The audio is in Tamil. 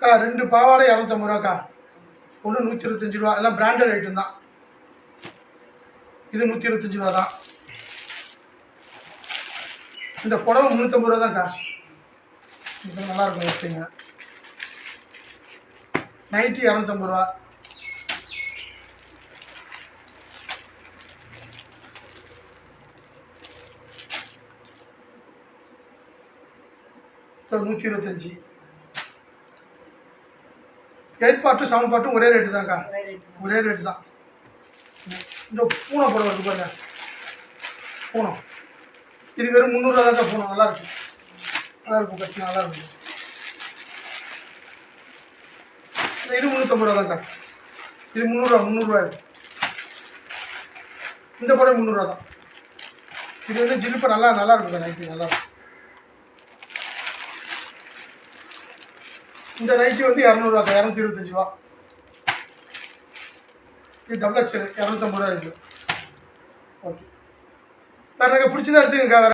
அக்கா ரெண்டு பாவாடை இரநூத்தம்பது ரூபாக்கா. ஒன்று நூற்றி இருபத்தஞ்சி ரூபா. எல்லாம் பிராண்டட் ஐட்டம் தான். இது நூற்றி இருபத்தஞ்சி ரூபா தான். இந்த புடவை முந்நூற்றம்பது ரூபா தான்க்கா. இது நல்லா இருக்கும் வச்சுங்க நைட்டி இரநூத்தம்பது ரூபா. நூற்றி இருபத்தஞ்சி எயிட் பாட்டும் செவன் பாட்டும் ஒரே ரேட்டு தான்க்கா. ஒரே தான். ரேட்டு தான். இந்த பூனை புடவை இருக்கு பாருங்க. பூனை. இது வெறும் முந்நூறுரூவா தான் பூனை. நல்லா இருக்கும் நல்லா இருக்கும் கட்டி நல்லா இருக்கும் இந்த இது முந்நூற்றம்பது ரூபா தான்க்கா. இது முந்நூறுரூவா முந்நூறுரூவா இந்த புடவை முந்நூறுரூவா தான். இது வந்து ஜிலிப்பை நல்லா நல்லா இருக்கும் நைட்டி நல்லா இருக்கும். இந்த நைட்டி வந்து இரநூறுவா இரநூத்தி இருபத்தஞ்சி ரூபா இது டபுள் எக்ஸல் இரநூத்தம்பது ரூபா இருக்குது ஓகே வேறு எனக்கு பிடிச்சதா எடுத்துக்கங்க வேறு